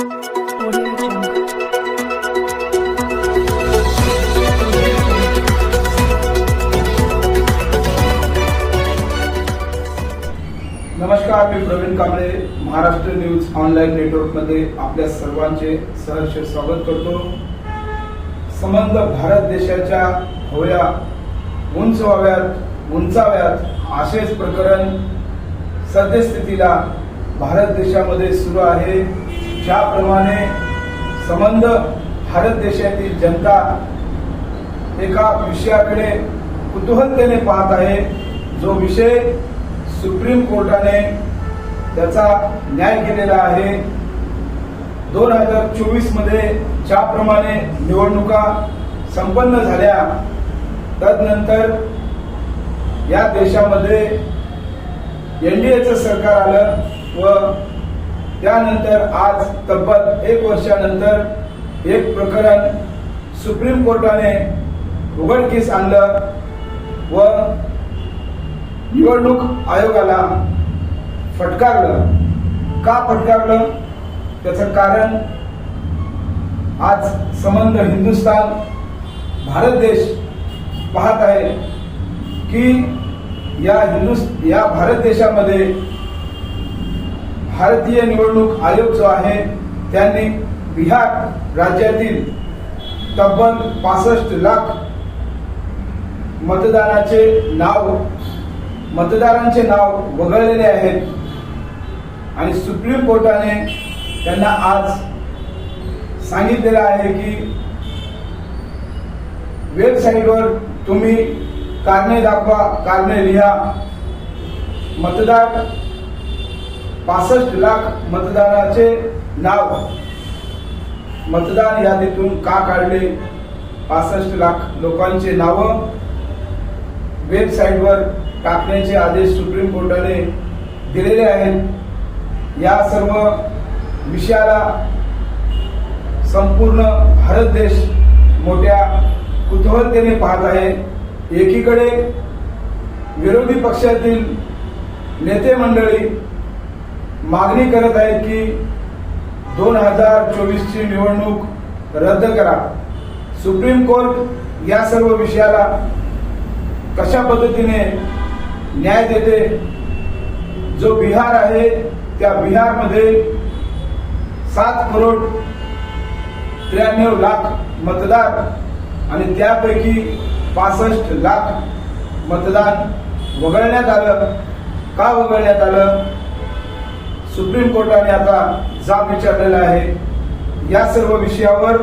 नमस्कार मी Praveen Kamble Maharashtra news online नेटवर्कमध्ये आपल्या सर्वांचे सहर्ष स्वागत करतो. संबंध भारत देशाच्या होया उंच व्हाव्यात उंचाव्यात असेच प्रकरण सद्यस्थितीला भारत देशामध्ये सुरू आहे. ज्याप्रमाणे संबंध भारत देशातील जनता एका विषयाकडे कुतूहलतेने पाहत आहे जो विषय सुप्रीम कोर्टाने त्याचा न्याय केलेला आहे. दोन हजार चोवीसमध्ये ज्याप्रमाणे निवडणुका संपन्न झाल्या तदनंतर या देशामध्ये एनडीएचं सरकार आलं व त्यानंतर आज तब्बल एक वर्षानंतर एक प्रकरण सुप्रीम कोर्टाने उघडकीस आणलं व निवडणूक आयोगाला फटकारलं. का फटकारलं? त्याचं कारण आज संबंध हिंदुस्थान भारत देश पाहत आहे की या हिंदुस या भारत देशामध्ये भारतीय निवडणूक आयोग जो आहे त्यांनी बिहार राज्यातील तब्बल पासष्ट लाख मतदानाचे नाव मतदारांचे नाव वगळलेले आहेत. आणि सुप्रीम कोर्टाने त्यांना आज सांगितलेलं आहे की वेबसाईटवर तुम्ही कारणे दाखवा कारणे लिहा. मतदार पासष्ट लाख मतदाराचे नाव. मतदान यादीतून का काढले? पासष्ट लाख लोकांचे नावं. वेबसाईटवर टाकण्याचे आदेश सुप्रीम कोर्टाने दिलेले आहेत. या सर्व विषयाला संपूर्ण भारत देश मोठ्या कुतूहलतेने पाहत आहे. एकीकडे विरोधी पक्षातील नेते मंडळी मागणी करत आहे की दोन हजार चोवीसची निवडणूक रद्द करा. सुप्रीम कोर्ट या सर्व विषयाला कशा पद्धतीने न्याय देते? जो बिहार आहे त्या बिहारमध्ये सात करोड त्र्याण्णव लाख मतदार आणि त्यापैकी पासष्ट लाख मतदान वगळण्यात आलं. का वगळण्यात आलं? सुप्रीम कोर्टाने आता जाब विचारलेला आहे. या सर्व विषयावर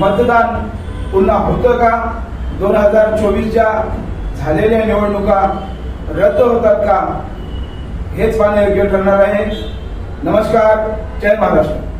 मतदान पुन्हा होतं का? दोन हजार चोवीसच्या झालेल्या निवडणुका रद्द होतात का? हेच पाहणे योग्य ठरणार आहे. नमस्कार. जय महाराष्ट्र.